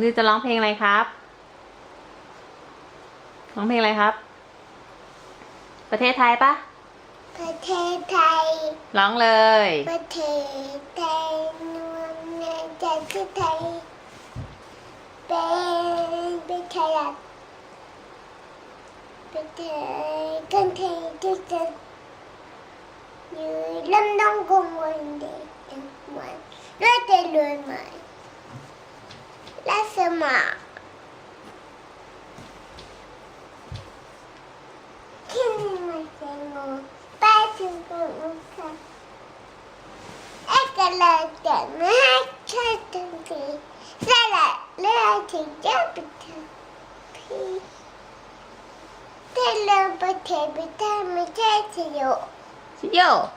นี่จะร้องเพลงอะไรครับ ร้องเพลงอะไรครับ ประเทศไทยปะประเทศไทย ร้องเลย ประเทศไทยนวลในใจที่ไทย เป็นประเทศรัฐประเทศกันไทยที่จะอยู่ลำน้องกงวันเด็ก 什么？听你们节目，拜托给我看。那个人怎么还看东西？再来，那请教不他，呸！再来不提不他们太自由。自由。